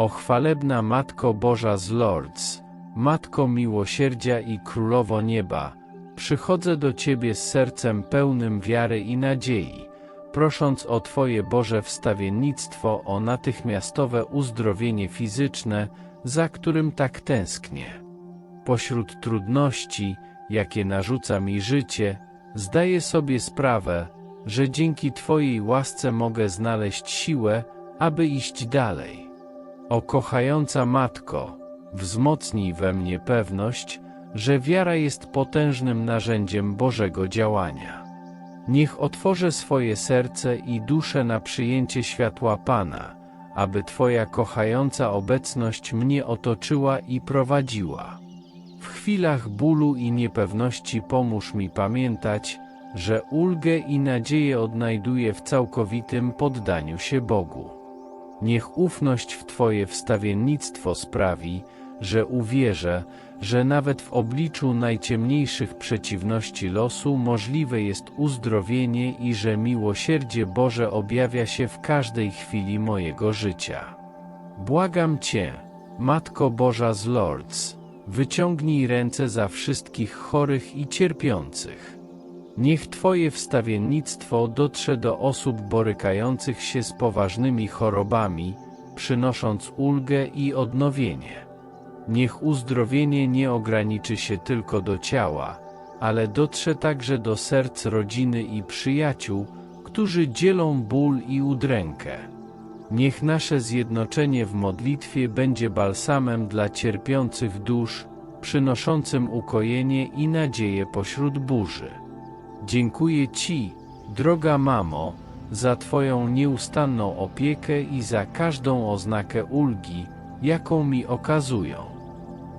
O chwalebna Matko Boża z Lords, Matko miłosierdzia i Królowo Nieba, przychodzę do Ciebie z sercem pełnym wiary i nadziei, prosząc o Twoje Boże wstawiennictwo o natychmiastowe uzdrowienie fizyczne, za którym tak tęsknię. Pośród trudności, jakie narzuca mi życie, zdaję sobie sprawę, że dzięki Twojej łasce mogę znaleźć siłę, aby iść dalej. O kochająca Matko, wzmocnij we mnie pewność, że wiara jest potężnym narzędziem Bożego działania. Niech otworzę swoje serce i duszę na przyjęcie światła Pana, aby Twoja kochająca obecność mnie otoczyła i prowadziła. W chwilach bólu i niepewności pomóż mi pamiętać, że ulgę i nadzieję odnajduję w całkowitym poddaniu się Bogu. Niech ufność w Twoje wstawiennictwo sprawi, że uwierzę, że nawet w obliczu najciemniejszych przeciwności losu możliwe jest uzdrowienie i że miłosierdzie Boże objawia się w każdej chwili mojego życia. Błagam Cię, Matko Boża z Lords, wyciągnij ręce za wszystkich chorych i cierpiących. Niech Twoje wstawiennictwo dotrze do osób borykających się z poważnymi chorobami, przynosząc ulgę i odnowienie. Niech uzdrowienie nie ograniczy się tylko do ciała, ale dotrze także do serc rodziny i przyjaciół, którzy dzielą ból i udrękę. Niech nasze zjednoczenie w modlitwie będzie balsamem dla cierpiących dusz, przynoszącym ukojenie i nadzieję pośród burzy. Dziękuję Ci, droga mamo, za Twoją nieustanną opiekę i za każdą oznakę ulgi, jaką mi okazują.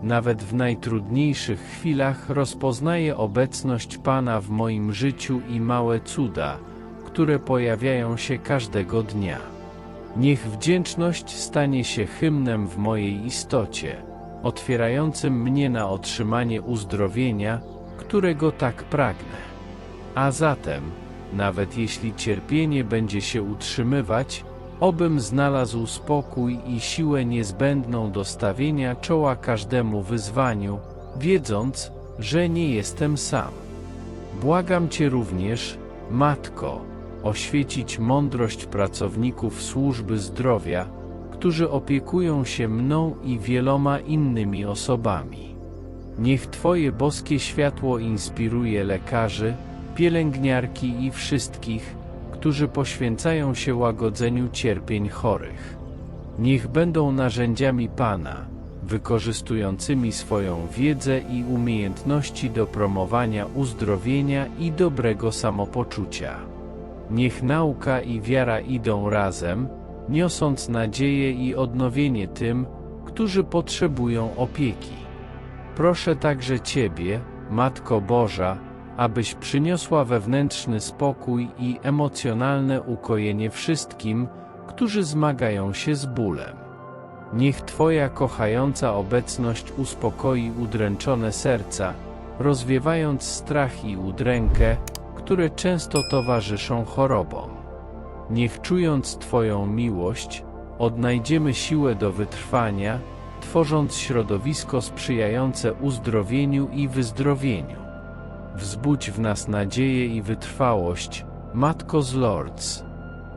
Nawet w najtrudniejszych chwilach rozpoznaję obecność Pana w moim życiu i małe cuda, które pojawiają się każdego dnia. Niech wdzięczność stanie się hymnem w mojej istocie, otwierającym mnie na otrzymanie uzdrowienia, którego tak pragnę. A zatem, nawet jeśli cierpienie będzie się utrzymywać, obym znalazł spokój i siłę niezbędną do stawienia czoła każdemu wyzwaniu, wiedząc, że nie jestem sam. Błagam Cię również, Matko, oświecić mądrość pracowników służby zdrowia, którzy opiekują się mną i wieloma innymi osobami. Niech Twoje boskie światło inspiruje lekarzy, pielęgniarki i wszystkich, którzy poświęcają się łagodzeniu cierpień chorych. Niech będą narzędziami Pana, wykorzystującymi swoją wiedzę i umiejętności do promowania uzdrowienia i dobrego samopoczucia. Niech nauka i wiara idą razem, niosąc nadzieję i odnowienie tym, którzy potrzebują opieki. Proszę także Ciebie, Matko Boża, abyś przyniosła wewnętrzny spokój i emocjonalne ukojenie wszystkim, którzy zmagają się z bólem. Niech Twoja kochająca obecność uspokoi udręczone serca, rozwiewając strach i udrękę, które często towarzyszą chorobom. Niech czując Twoją miłość, odnajdziemy siłę do wytrwania, tworząc środowisko sprzyjające uzdrowieniu i wyzdrowieniu. Wzbudź w nas nadzieję i wytrwałość, Matko z Lords,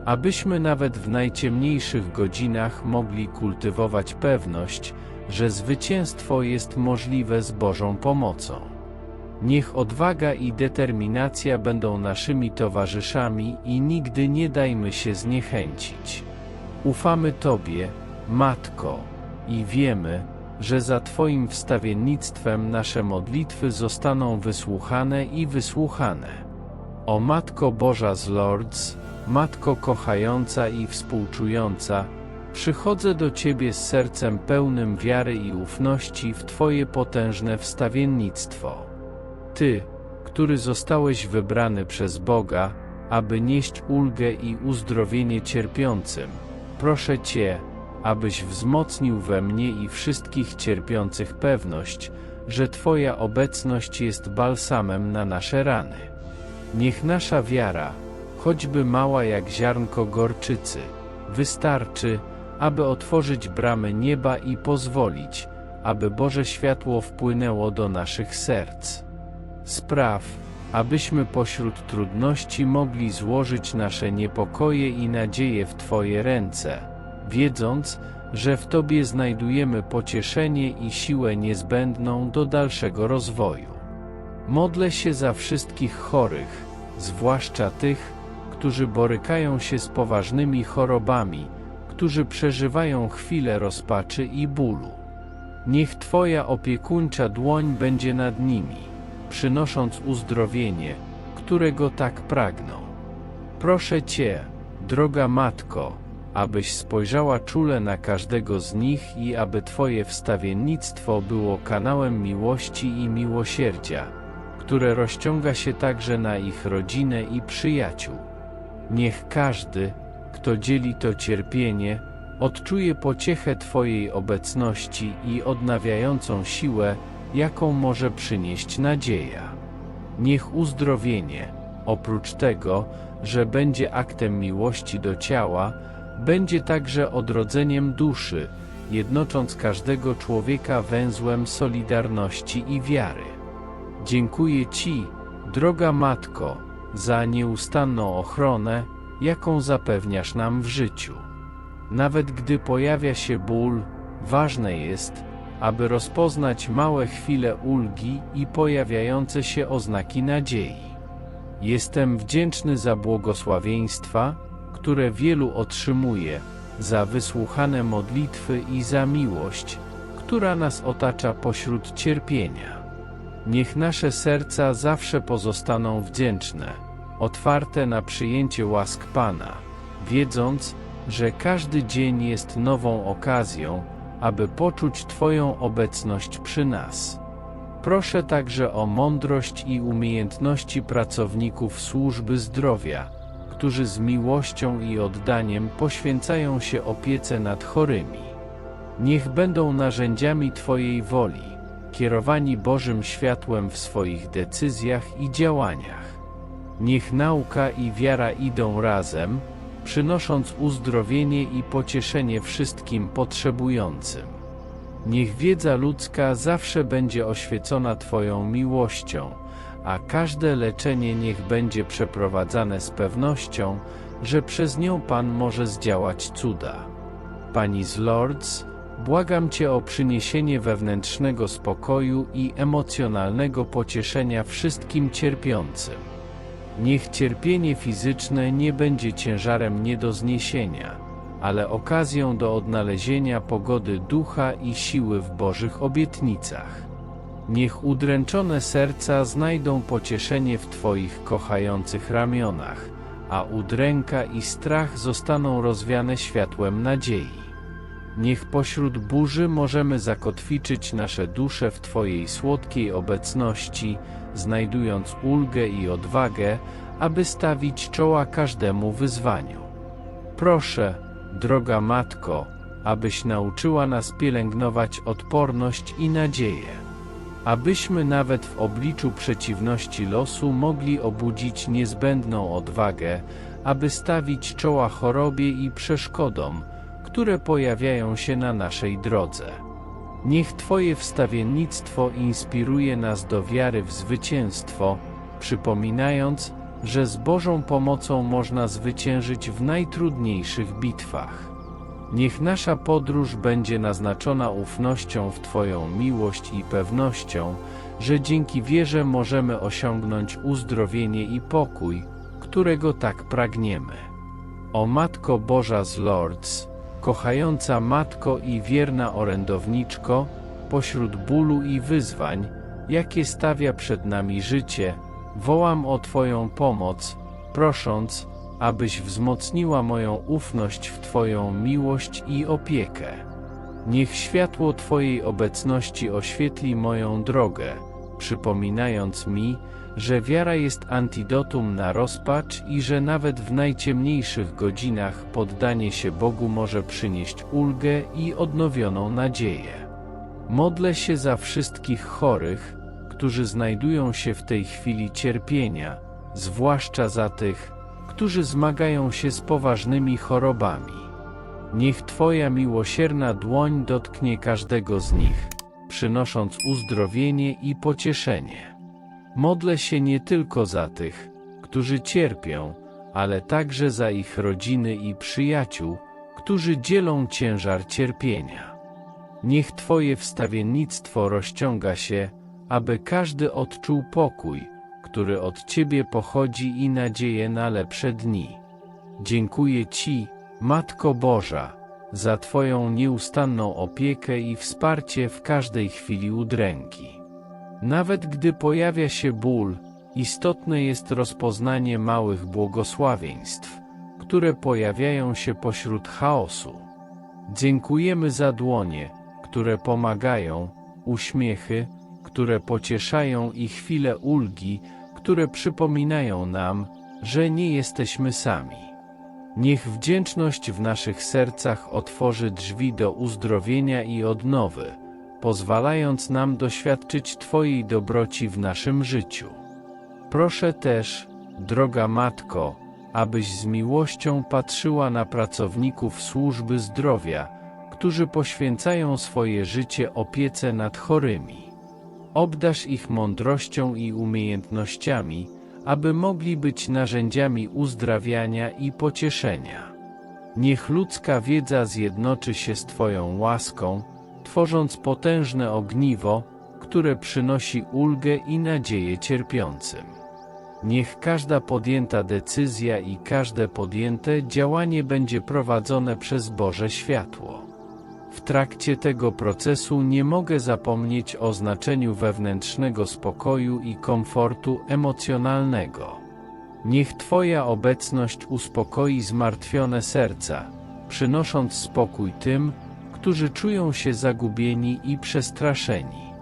abyśmy nawet w najciemniejszych godzinach mogli kultywować pewność, że zwycięstwo jest możliwe z Bożą pomocą. Niech odwaga i determinacja będą naszymi towarzyszami i nigdy nie dajmy się zniechęcić. Ufamy Tobie, Matko, i wiemy, że za Twoim wstawiennictwem nasze modlitwy zostaną wysłuchane i wysłuchane. O Matko Boża z Lords, Matko kochająca i współczująca, przychodzę do Ciebie z sercem pełnym wiary i ufności w Twoje potężne wstawiennictwo. Ty, który zostałeś wybrany przez Boga, aby nieść ulgę i uzdrowienie cierpiącym, proszę Cię, abyś wzmocnił we mnie i wszystkich cierpiących pewność, że Twoja obecność jest balsamem na nasze rany. Niech nasza wiara, choćby mała jak ziarnko gorczycy, wystarczy, aby otworzyć bramy nieba i pozwolić, aby Boże światło wpłynęło do naszych serc. Spraw, abyśmy pośród trudności mogli złożyć nasze niepokoje i nadzieje w Twoje ręce, wiedząc, że w Tobie znajdujemy pocieszenie i siłę niezbędną do dalszego rozwoju. Modlę się za wszystkich chorych, zwłaszcza tych, którzy borykają się z poważnymi chorobami, którzy przeżywają chwile rozpaczy i bólu. Niech Twoja opiekuńcza dłoń będzie nad nimi, przynosząc uzdrowienie, którego tak pragną. Proszę Cię, droga Matko, abyś spojrzała czule na każdego z nich i aby Twoje wstawiennictwo było kanałem miłości i miłosierdzia, które rozciąga się także na ich rodzinę i przyjaciół. Niech każdy, kto dzieli to cierpienie, odczuje pociechę Twojej obecności i odnawiającą siłę, jaką może przynieść nadzieja. Niech uzdrowienie, oprócz tego, że będzie aktem miłości do ciała, będzie także odrodzeniem duszy, jednocząc każdego człowieka węzłem solidarności i wiary. Dziękuję Ci, droga Matko, za nieustanną ochronę, jaką zapewniasz nam w życiu. Nawet gdy pojawia się ból, ważne jest, aby rozpoznać małe chwile ulgi i pojawiające się oznaki nadziei. Jestem wdzięczny za błogosławieństwa, które wielu otrzymuje, za wysłuchane modlitwy i za miłość, która nas otacza pośród cierpienia. Niech nasze serca zawsze pozostaną wdzięczne, otwarte na przyjęcie łask Pana, wiedząc, że każdy dzień jest nową okazją, aby poczuć Twoją obecność przy nas. Proszę także o mądrość i umiejętności pracowników służby zdrowia, którzy z miłością i oddaniem poświęcają się opiece nad chorymi. Niech będą narzędziami Twojej woli, kierowani Bożym światłem w swoich decyzjach i działaniach. Niech nauka i wiara idą razem, przynosząc uzdrowienie i pocieszenie wszystkim potrzebującym. Niech wiedza ludzka zawsze będzie oświecona Twoją miłością, a każde leczenie niech będzie przeprowadzane z pewnością, że przez nią Pan może zdziałać cuda. Pani z Lords, błagam Cię o przyniesienie wewnętrznego spokoju i emocjonalnego pocieszenia wszystkim cierpiącym. Niech cierpienie fizyczne nie będzie ciężarem nie do zniesienia, ale okazją do odnalezienia pogody ducha i siły w Bożych obietnicach. Niech udręczone serca znajdą pocieszenie w Twoich kochających ramionach, a udręka i strach zostaną rozwiane światłem nadziei. Niech pośród burzy możemy zakotwiczyć nasze dusze w Twojej słodkiej obecności, znajdując ulgę i odwagę, aby stawić czoła każdemu wyzwaniu. Proszę, droga Matko, abyś nauczyła nas pielęgnować odporność i nadzieję. Abyśmy nawet w obliczu przeciwności losu mogli obudzić niezbędną odwagę, aby stawić czoła chorobie i przeszkodom, które pojawiają się na naszej drodze. Niech Twoje wstawiennictwo inspiruje nas do wiary w zwycięstwo, przypominając, że z Bożą pomocą można zwyciężyć w najtrudniejszych bitwach. Niech nasza podróż będzie naznaczona ufnością w Twoją miłość i pewnością, że dzięki wierze możemy osiągnąć uzdrowienie i pokój, którego tak pragniemy. O Matko Boża z Lords, kochająca Matko i wierna orędowniczko, pośród bólu i wyzwań, jakie stawia przed nami życie, wołam o Twoją pomoc, prosząc, abyś wzmocniła moją ufność w Twoją miłość i opiekę. Niech światło Twojej obecności oświetli moją drogę, przypominając mi, że wiara jest antidotum na rozpacz i że nawet w najciemniejszych godzinach poddanie się Bogu może przynieść ulgę i odnowioną nadzieję. Modlę się za wszystkich chorych, którzy znajdują się w tej chwili cierpienia, zwłaszcza za tych, którzy zmagają się z poważnymi chorobami. Niech Twoja miłosierna dłoń dotknie każdego z nich, przynosząc uzdrowienie i pocieszenie. Modlę się nie tylko za tych, którzy cierpią, ale także za ich rodziny i przyjaciół, którzy dzielą ciężar cierpienia. Niech Twoje wstawiennictwo rozciąga się, aby każdy odczuł pokój, który od Ciebie pochodzi i nadzieję na lepsze dni. Dziękuję Ci, Matko Boża, za Twoją nieustanną opiekę i wsparcie w każdej chwili udręki. Nawet gdy pojawia się ból, istotne jest rozpoznanie małych błogosławieństw, które pojawiają się pośród chaosu. Dziękujemy za dłonie, które pomagają, uśmiechy, które pocieszają i chwile ulgi, które przypominają nam, że nie jesteśmy sami. Niech wdzięczność w naszych sercach otworzy drzwi do uzdrowienia i odnowy, pozwalając nam doświadczyć Twojej dobroci w naszym życiu. Proszę też, droga Matko, abyś z miłością patrzyła na pracowników służby zdrowia, którzy poświęcają swoje życie opiece nad chorymi. Obdasz ich mądrością i umiejętnościami, aby mogli być narzędziami uzdrawiania i pocieszenia. Niech ludzka wiedza zjednoczy się z Twoją łaską, tworząc potężne ogniwo, które przynosi ulgę i nadzieję cierpiącym. Niech każda podjęta decyzja i każde podjęte działanie będzie prowadzone przez Boże światło. W trakcie tego procesu nie mogę zapomnieć o znaczeniu wewnętrznego spokoju i komfortu emocjonalnego. Niech Twoja obecność uspokoi zmartwione serca, przynosząc spokój tym, którzy czują się zagubieni i przestraszeni.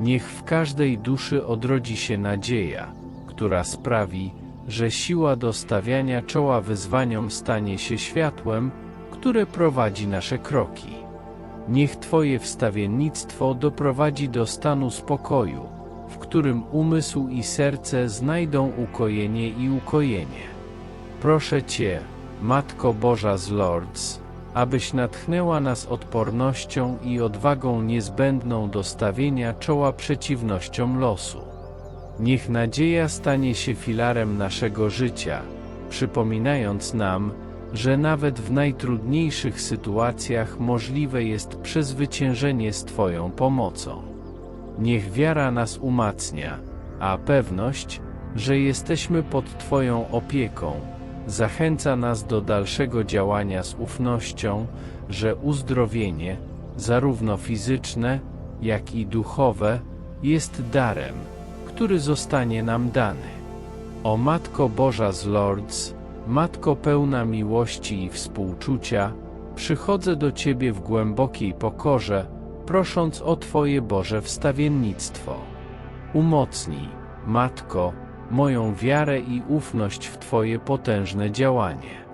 Niech w każdej duszy odrodzi się nadzieja, która sprawi, że siła do stawiania czoła wyzwaniom stanie się światłem, które prowadzi nasze kroki. Niech Twoje wstawiennictwo doprowadzi do stanu spokoju, w którym umysł i serce znajdą ukojenie i ukojenie. Proszę Cię, Matko Boża z Lords, abyś natchnęła nas odpornością i odwagą niezbędną do stawienia czoła przeciwnościom losu. Niech nadzieja stanie się filarem naszego życia, przypominając nam, że nawet w najtrudniejszych sytuacjach możliwe jest przezwyciężenie z Twoją pomocą. Niech wiara nas umacnia, a pewność, że jesteśmy pod Twoją opieką, zachęca nas do dalszego działania z ufnością, że uzdrowienie, zarówno fizyczne, jak i duchowe, jest darem, który zostanie nam dany. O Matko Boża z Lords, Matko pełna miłości i współczucia, przychodzę do Ciebie w głębokiej pokorze, prosząc o Twoje Boże wstawiennictwo. Umocnij, Matko, moją wiarę i ufność w Twoje potężne działanie.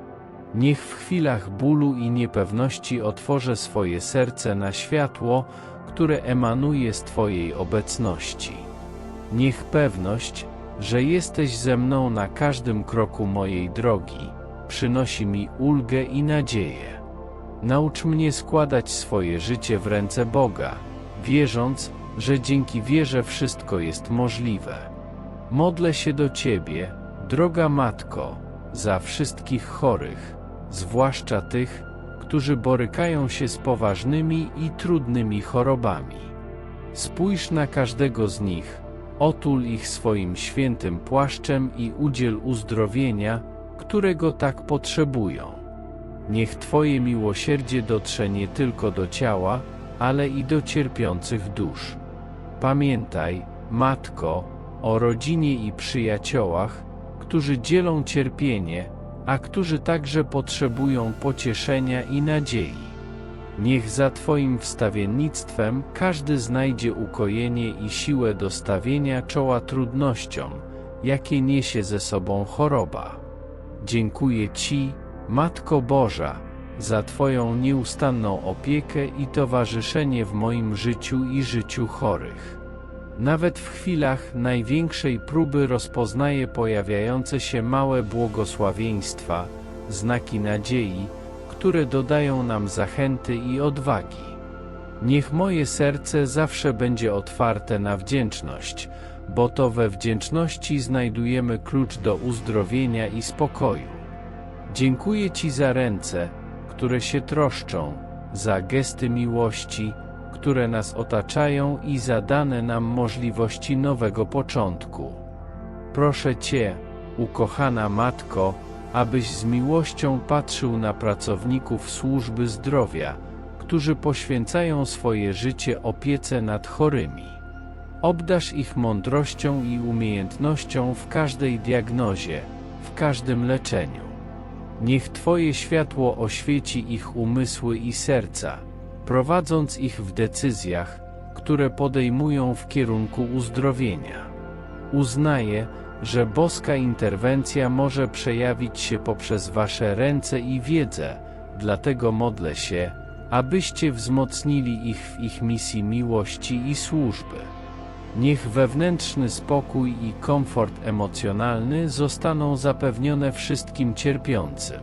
Niech w chwilach bólu i niepewności otworzę swoje serce na światło, które emanuje z Twojej obecności. Niech pewność, że jesteś ze mną na każdym kroku mojej drogi, przynosi mi ulgę i nadzieję. Naucz mnie składać swoje życie w ręce Boga, wierząc, że dzięki wierze wszystko jest możliwe. Modlę się do Ciebie, droga Matko, za wszystkich chorych, zwłaszcza tych, którzy borykają się z poważnymi i trudnymi chorobami. Spójrz na każdego z nich, Otul ich swoim świętym płaszczem i udziel uzdrowienia, którego tak potrzebują. Niech Twoje miłosierdzie dotrze nie tylko do ciała, ale i do cierpiących dusz. Pamiętaj, Matko, o rodzinie i przyjaciołach, którzy dzielą cierpienie, a którzy także potrzebują pocieszenia i nadziei. Niech za Twoim wstawiennictwem każdy znajdzie ukojenie i siłę do stawienia czoła trudnościom, jakie niesie ze sobą choroba. Dziękuję Ci, Matko Boża, za Twoją nieustanną opiekę i towarzyszenie w moim życiu i życiu chorych. Nawet w chwilach największej próby rozpoznaję pojawiające się małe błogosławieństwa, znaki nadziei, które dodają nam zachęty i odwagi. Niech moje serce zawsze będzie otwarte na wdzięczność, bo to we wdzięczności znajdujemy klucz do uzdrowienia i spokoju. Dziękuję Ci za ręce, które się troszczą, za gesty miłości, które nas otaczają i za dane nam możliwości nowego początku. Proszę Cię, ukochana Matko, abyś z miłością patrzył na pracowników służby zdrowia, którzy poświęcają swoje życie opiece nad chorymi. Obdasz ich mądrością i umiejętnością w każdej diagnozie, w każdym leczeniu. Niech Twoje światło oświeci ich umysły i serca, prowadząc ich w decyzjach, które podejmują w kierunku uzdrowienia. Uznaję, że boska interwencja może przejawić się poprzez Wasze ręce i wiedzę, dlatego modlę się, abyście wzmocnili ich w ich misji miłości i służby. Niech wewnętrzny spokój i komfort emocjonalny zostaną zapewnione wszystkim cierpiącym.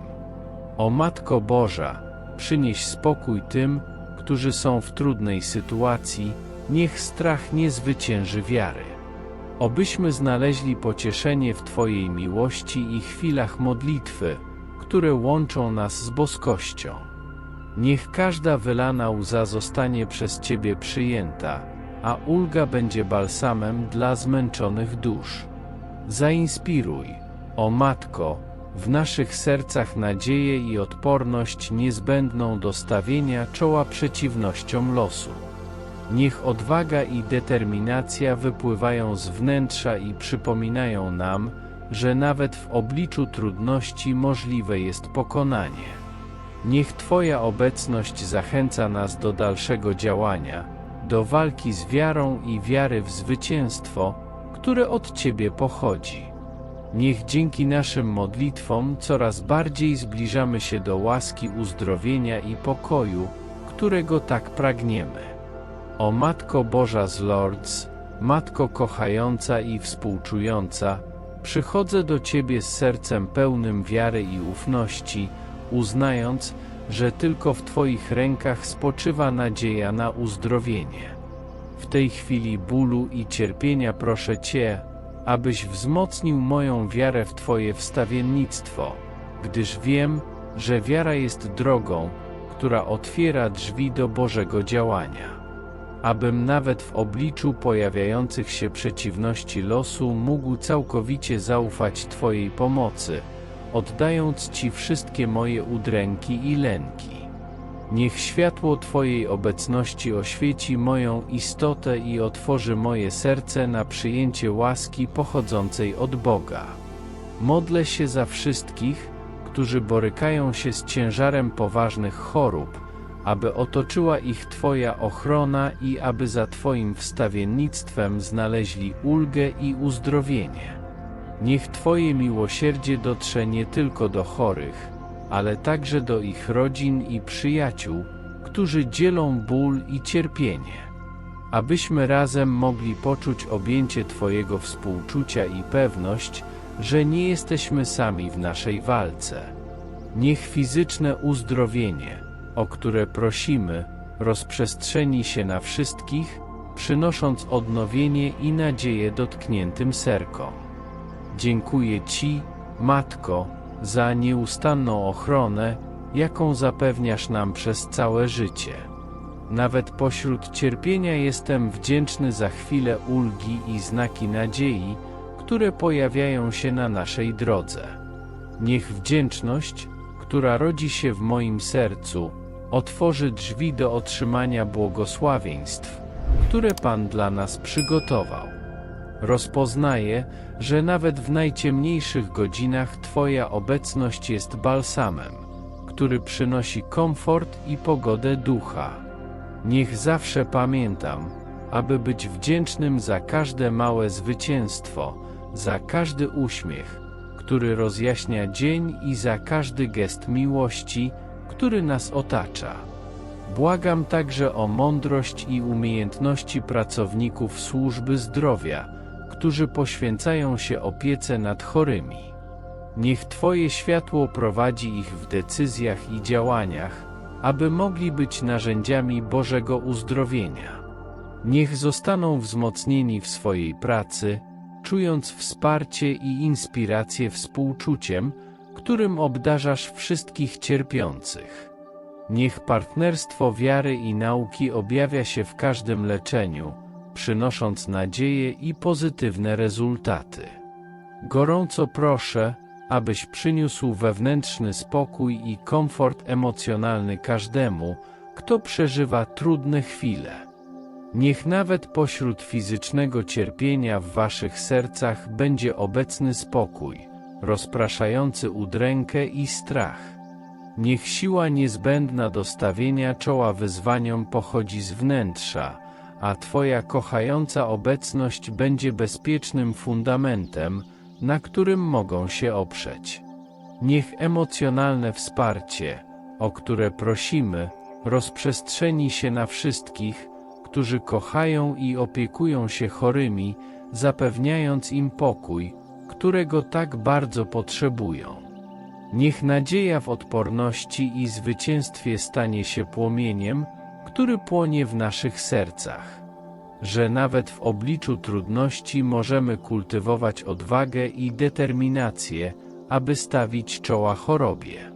O Matko Boża, przynieś spokój tym, którzy są w trudnej sytuacji, niech strach nie zwycięży wiary. Obyśmy znaleźli pocieszenie w Twojej miłości i chwilach modlitwy, które łączą nas z boskością. Niech każda wylana łza zostanie przez Ciebie przyjęta, a ulga będzie balsamem dla zmęczonych dusz. Zainspiruj, o Matko, w naszych sercach nadzieję i odporność niezbędną do stawienia czoła przeciwnościom losu. Niech odwaga i determinacja wypływają z wnętrza i przypominają nam, że nawet w obliczu trudności możliwe jest pokonanie. Niech Twoja obecność zachęca nas do dalszego działania, do walki z wiarą i wiary w zwycięstwo, które od Ciebie pochodzi. Niech dzięki naszym modlitwom coraz bardziej zbliżamy się do łaski uzdrowienia i pokoju, którego tak pragniemy. O Matko Boża z Lords, Matko kochająca i współczująca, przychodzę do Ciebie z sercem pełnym wiary i ufności, uznając, że tylko w Twoich rękach spoczywa nadzieja na uzdrowienie. W tej chwili bólu i cierpienia proszę Cię, abyś wzmocnił moją wiarę w Twoje wstawiennictwo, gdyż wiem, że wiara jest drogą, która otwiera drzwi do Bożego działania. Abym nawet w obliczu pojawiających się przeciwności losu mógł całkowicie zaufać Twojej pomocy, oddając Ci wszystkie moje udręki i lęki. Niech światło Twojej obecności oświeci moją istotę i otworzy moje serce na przyjęcie łaski pochodzącej od Boga. Modlę się za wszystkich, którzy borykają się z ciężarem poważnych chorób, aby otoczyła ich Twoja ochrona i aby za Twoim wstawiennictwem znaleźli ulgę i uzdrowienie. Niech Twoje miłosierdzie dotrze nie tylko do chorych, ale także do ich rodzin i przyjaciół, którzy dzielą ból i cierpienie. Abyśmy razem mogli poczuć objęcie Twojego współczucia i pewność, że nie jesteśmy sami w naszej walce. Niech fizyczne uzdrowienie, o które prosimy, rozprzestrzeni się na wszystkich, przynosząc odnowienie i nadzieję dotkniętym serkom. Dziękuję Ci, Matko, za nieustanną ochronę, jaką zapewniasz nam przez całe życie. Nawet pośród cierpienia jestem wdzięczny za chwilę ulgi i znaki nadziei, które pojawiają się na naszej drodze. Niech wdzięczność, która rodzi się w moim sercu, otworzy drzwi do otrzymania błogosławieństw, które Pan dla nas przygotował. Rozpoznaję, że nawet w najciemniejszych godzinach Twoja obecność jest balsamem, który przynosi komfort i pogodę ducha. Niech zawsze pamiętam, aby być wdzięcznym za każde małe zwycięstwo, za każdy uśmiech, który rozjaśnia dzień i za każdy gest miłości, który nas otacza. Błagam także o mądrość i umiejętności pracowników służby zdrowia, którzy poświęcają się opiece nad chorymi. Niech Twoje światło prowadzi ich w decyzjach i działaniach, aby mogli być narzędziami Bożego uzdrowienia. Niech zostaną wzmocnieni w swojej pracy, czując wsparcie i inspirację współczuciem, którym obdarzasz wszystkich cierpiących. Niech partnerstwo wiary i nauki objawia się w każdym leczeniu, przynosząc nadzieję i pozytywne rezultaty. Gorąco proszę, abyś przyniósł wewnętrzny spokój i komfort emocjonalny każdemu, kto przeżywa trudne chwile. Niech nawet pośród fizycznego cierpienia w waszych sercach będzie obecny spokój, rozpraszający udrękę i strach. Niech siła niezbędna do stawienia czoła wyzwaniom pochodzi z wnętrza, a Twoja kochająca obecność będzie bezpiecznym fundamentem, na którym mogą się oprzeć. Niech emocjonalne wsparcie, o które prosimy, rozprzestrzeni się na wszystkich, którzy kochają i opiekują się chorymi, zapewniając im pokój, którego tak bardzo potrzebują. Niech nadzieja w odporności i zwycięstwie stanie się płomieniem, który płonie w naszych sercach. Że nawet w obliczu trudności możemy kultywować odwagę i determinację, aby stawić czoła chorobie.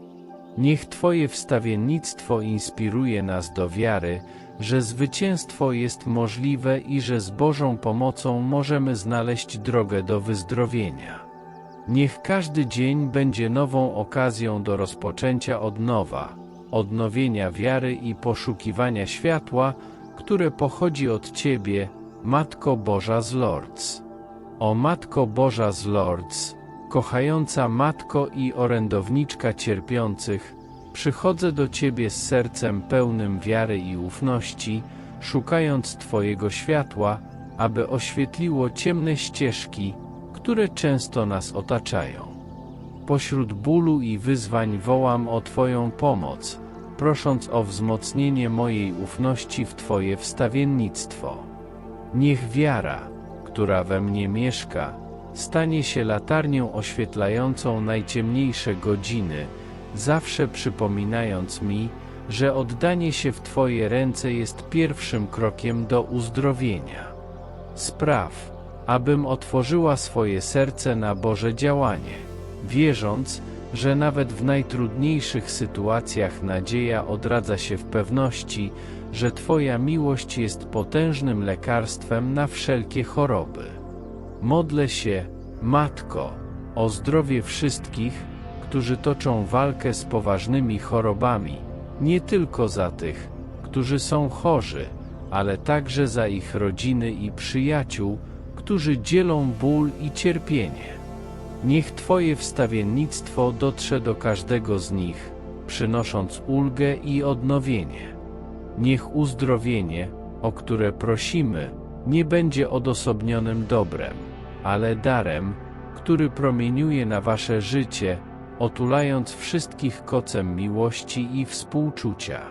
Niech Twoje wstawiennictwo inspiruje nas do wiary, że zwycięstwo jest możliwe i że z Bożą pomocą możemy znaleźć drogę do wyzdrowienia. Niech każdy dzień będzie nową okazją do rozpoczęcia od nowa, odnowienia wiary i poszukiwania światła, które pochodzi od Ciebie, Matko Boża z Lords. O Matko Boża z Lords, kochająca Matko i orędowniczka cierpiących, przychodzę do Ciebie z sercem pełnym wiary i ufności, szukając Twojego światła, aby oświetliło ciemne ścieżki, które często nas otaczają. Pośród bólu i wyzwań wołam o Twoją pomoc, prosząc o wzmocnienie mojej ufności w Twoje wstawiennictwo. Niech wiara, która we mnie mieszka, stanie się latarnią oświetlającą najciemniejsze godziny, zawsze przypominając mi, że oddanie się w Twoje ręce jest pierwszym krokiem do uzdrowienia. Spraw, abym otworzyła swoje serce na Boże działanie, wierząc, że nawet w najtrudniejszych sytuacjach nadzieja odradza się w pewności, że Twoja miłość jest potężnym lekarstwem na wszelkie choroby. Modlę się, Matko, o zdrowie wszystkich, którzy toczą walkę z poważnymi chorobami, nie tylko za tych, którzy są chorzy, ale także za ich rodziny i przyjaciół, którzy dzielą ból i cierpienie. Niech Twoje wstawiennictwo dotrze do każdego z nich, przynosząc ulgę i odnowienie. Niech uzdrowienie, o które prosimy, nie będzie odosobnionym dobrem, ale darem, który promieniuje na Wasze życie, otulając wszystkich kocem miłości i współczucia.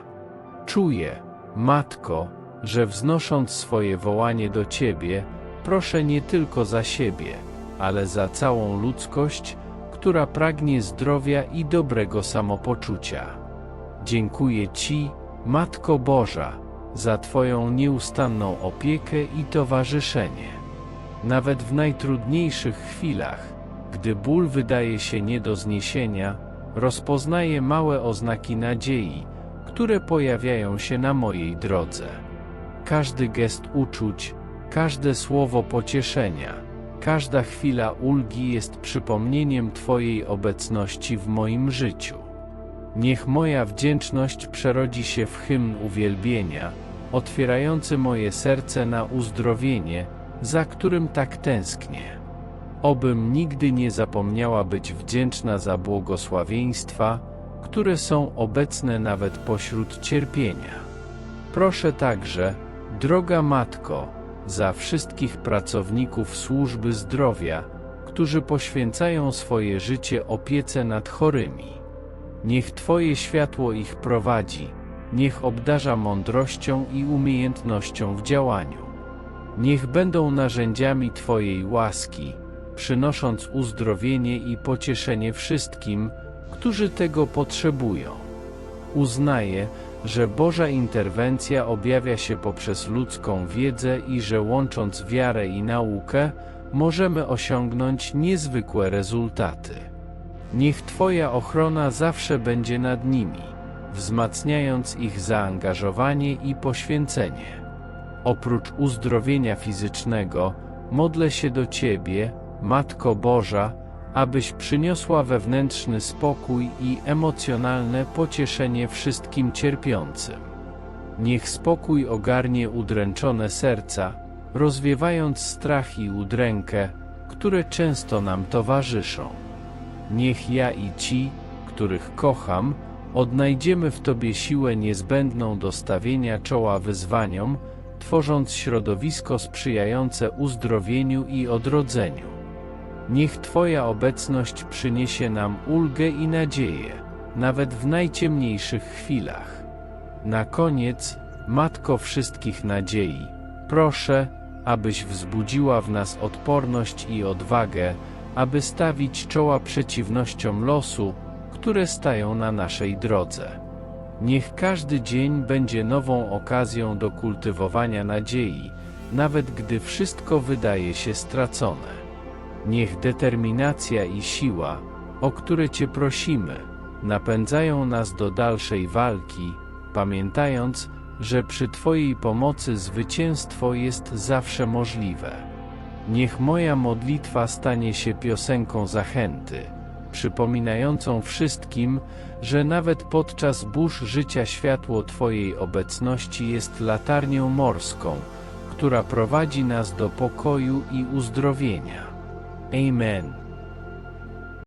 Czuję, Matko, że wznosząc swoje wołanie do Ciebie, proszę nie tylko za siebie, ale za całą ludzkość, która pragnie zdrowia i dobrego samopoczucia. Dziękuję Ci, Matko Boża, za Twoją nieustanną opiekę i towarzyszenie. Nawet w najtrudniejszych chwilach, gdy ból wydaje się nie do zniesienia, rozpoznaję małe oznaki nadziei, które pojawiają się na mojej drodze. Każdy gest uczuć, każde słowo pocieszenia, każda chwila ulgi jest przypomnieniem Twojej obecności w moim życiu. Niech moja wdzięczność przerodzi się w hymn uwielbienia, otwierający moje serce na uzdrowienie, za którym tak tęsknię. Obym nigdy nie zapomniała być wdzięczna za błogosławieństwa, które są obecne nawet pośród cierpienia. Proszę także, droga Matko, za wszystkich pracowników służby zdrowia, którzy poświęcają swoje życie opiece nad chorymi. Niech Twoje światło ich prowadzi, niech obdarza mądrością i umiejętnością w działaniu. Niech będą narzędziami Twojej łaski, przynosząc uzdrowienie i pocieszenie wszystkim, którzy tego potrzebują. Uznaję, że Boża interwencja objawia się poprzez ludzką wiedzę i że łącząc wiarę i naukę, możemy osiągnąć niezwykłe rezultaty. Niech Twoja ochrona zawsze będzie nad nimi, wzmacniając ich zaangażowanie i poświęcenie. Oprócz uzdrowienia fizycznego, modlę się do Ciebie, Matko Boża, abyś przyniosła wewnętrzny spokój i emocjonalne pocieszenie wszystkim cierpiącym. Niech spokój ogarnie udręczone serca, rozwiewając strach i udrękę, które często nam towarzyszą. Niech ja i ci, których kocham, odnajdziemy w Tobie siłę niezbędną do stawienia czoła wyzwaniom, tworząc środowisko sprzyjające uzdrowieniu i odrodzeniu. Niech Twoja obecność przyniesie nam ulgę i nadzieję, nawet w najciemniejszych chwilach. Na koniec, Matko wszystkich nadziei, proszę, abyś wzbudziła w nas odporność i odwagę, aby stawić czoła przeciwnościom losu, które stają na naszej drodze. Niech każdy dzień będzie nową okazją do kultywowania nadziei, nawet gdy wszystko wydaje się stracone. Niech determinacja i siła, o które Cię prosimy, napędzają nas do dalszej walki, pamiętając, że przy Twojej pomocy zwycięstwo jest zawsze możliwe. Niech moja modlitwa stanie się piosenką zachęty, przypominającą wszystkim, że nawet podczas burz życia światło Twojej obecności jest latarnią morską, która prowadzi nas do pokoju i uzdrowienia. Amen.